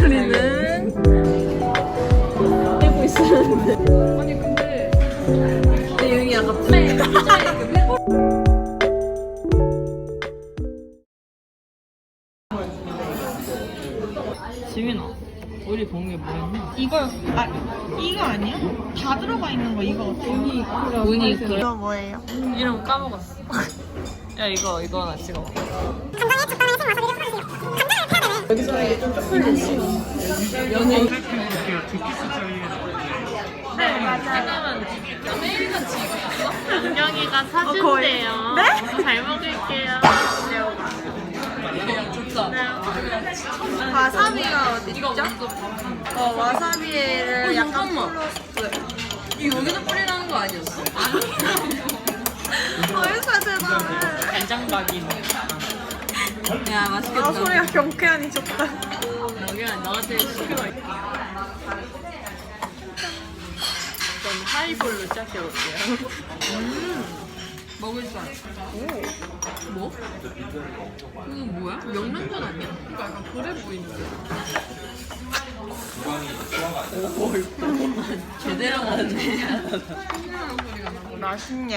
우리는 빼고 있었는데. 아니 근데 근데 여기 약간 플레이. 지민아, 우리 본게 뭐였냐? 이거 아 이거 아니야? 다 들어가 있는 거 이거 같아. 운이 그래. 이거 뭐예요? 이름 까먹었어. 야 이거 이거 하나 찍어. 여기서 이게 좀 쪽팔리지. 연예인. 네 맞아요. 매일같이 이거 안경이가 사준대요. 네? 잘 먹을게요. 와사비가 어디 있죠? 어 와사비를 어, 약간. 플러스. 이거 여기다 뿌리라는 거 아니었어? 어디서 대단해. 간장박이. 야 맛있겠다. 아 소리가 경쾌하니 좋다. 여기가 너한테 시끄러. 일단 하이볼로 시작해볼게요. 음, 먹을 줄 알았어. 오. 뭐? 그거 뭐야? 명란젓 아니야? 그러니까 약간 그래 보이는데. 오, 이거 제대로 먹었네. 맛있네.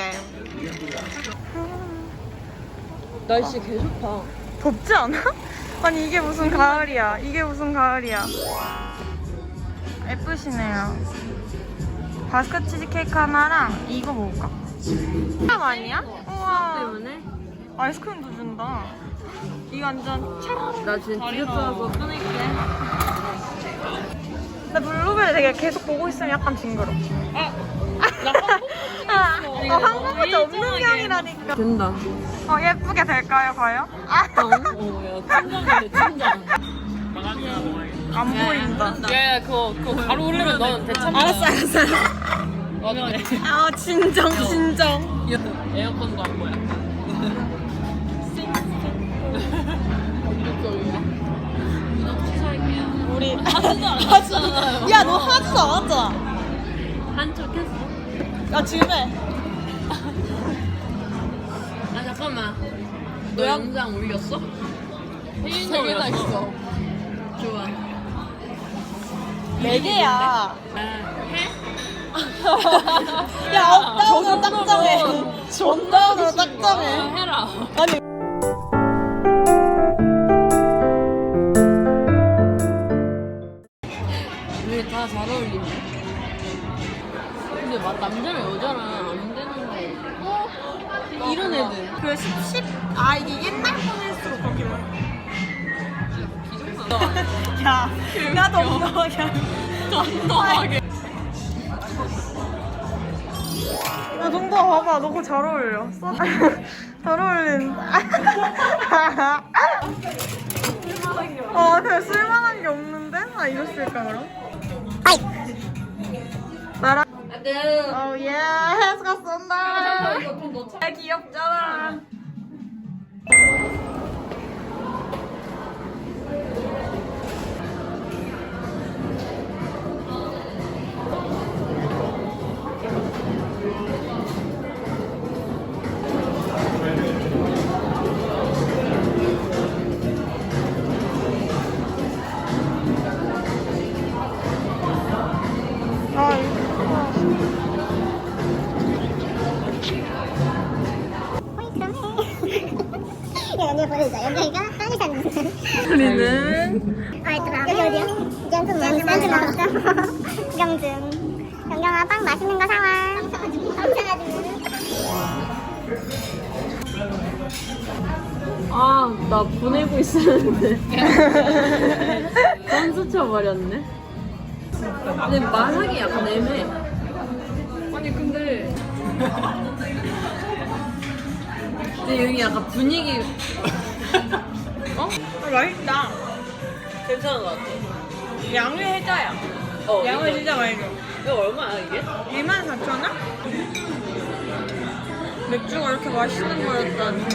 날씨 개 좋다. 덥지 않아? 아니 이게 무슨 가을이야. 이게 무슨 가을이야. 예쁘시네요. 바스크 치즈케이크 하나랑 이거 먹을까? 참 아니야? 우와. 때문에? 아이스크림도 준다. 이거 완전 최고. 나 지금 디저트하고 끊을게. 근데 블루베리 되게 계속 보고 있으면 약간 징그러. 아, 아, 어, 한국어도 없는 게 아니라니까. 된다. 어, 예쁘게 될까요, 과연? 아, 어, 야. 안 보인다. 야, 야, 그거, 그거 바로 올리면 넌 대참. 알았어, 알았어. 맞아. 아, 진정, 진정. 에어컨도 안 보여. 우리. 하지도 않았잖아요. 야, 너 하지도 않았잖아. 한척 했어. 야, 지금 해. 아, 잠깐만. 너 영상 올렸어? 세 개나 있어. 좋아. 네 개야. 아, 해? 야, 업다운으로 딱 정해. 업다운으로 딱 아, 정해. 해라. 아니. 우리 다 잘 어울리네. 근데 막 남자랑 여자랑? 이런 애들. 그 10, 10. 아, 이게 옛날 거일수록 그렇게 돼. 야, 야, 덤덤하게. 덤덤하게. 야, 정도 봐봐. 너 그거 잘 어울려. 써- 잘 어울린다. 어, 근데 쓸만한 게 없는데? 나 이거 쓸까, 그럼? 나랑. 어, 예. 해수가 쏜다. 야, 귀엽잖아. 아, 보내줘. 여기가 한의사는 우리는 아, 있더라. 여기 어디야? 연금 연금 연금 나왔어. 영증. 영경아, 빵 맛있는 거 사와. 감사하지. 아, 나 보내고 있었는데. 선수 쳐 버렸네. 근데 말하기 약간 애매해. 아니, 근데. 근데 여기 약간 분위기. 맛있다. 괜찮은 것 같아. 양이 해자야. 어, 양을 이거, 진짜 줘. 이거 얼마야, 이게? 24,000원? 맥주가 이렇게 맛있는 거였다니.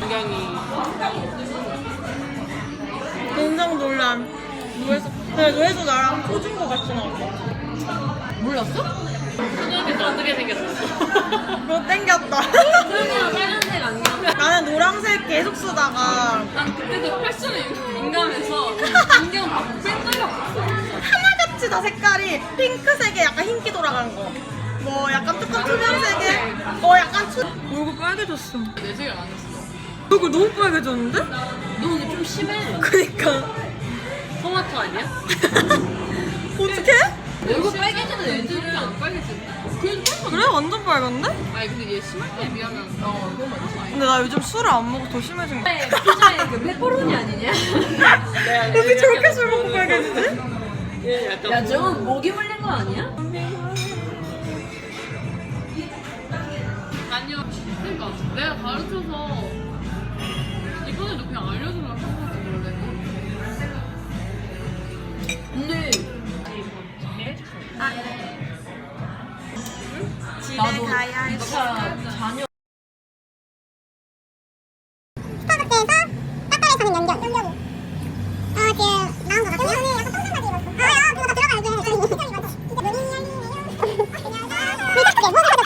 굉장히. 인성 논란. 누에서 근데 너희도 나랑 코준거 같이 나왔어. 몰랐어? 소정이도 어떻게 생겼어? 그거 땡겼다. 소영이랑 빨간색 안경. 나는 노란색 계속 쓰다가 난 그때도 패션에 민감해서 안경 받고 뺀 하나같이 다 색깔이 핑크색에 약간 흰기 돌아간 거. 뭐 약간 조금 투명색에 뭐 약간 투... 얼굴 빨개졌어. 내 색을 안 했어. 얼굴 너무 빨개졌는데? 너 오늘 좀 심해. 그니까. 토마토 아니야? 어떡해? 얼굴 빨개지는 애들은 안 빨개지는데? 그래도 빨개. 그래? 완전 빨간데? 아니 근데 얘 심할 때에 비하면 어 그건 맞지. 근데 나 요즘 술을 안 먹어 더 심해진 거 피자에 그 페퍼로니 아니냐? 어떻게 저렇게 술 먹고 빨개지지? 얘 약간 야 저건 모기 물린 거 아니야? 아니요. 그러니까 내가 가르쳐서 이번에도 그냥 알려주려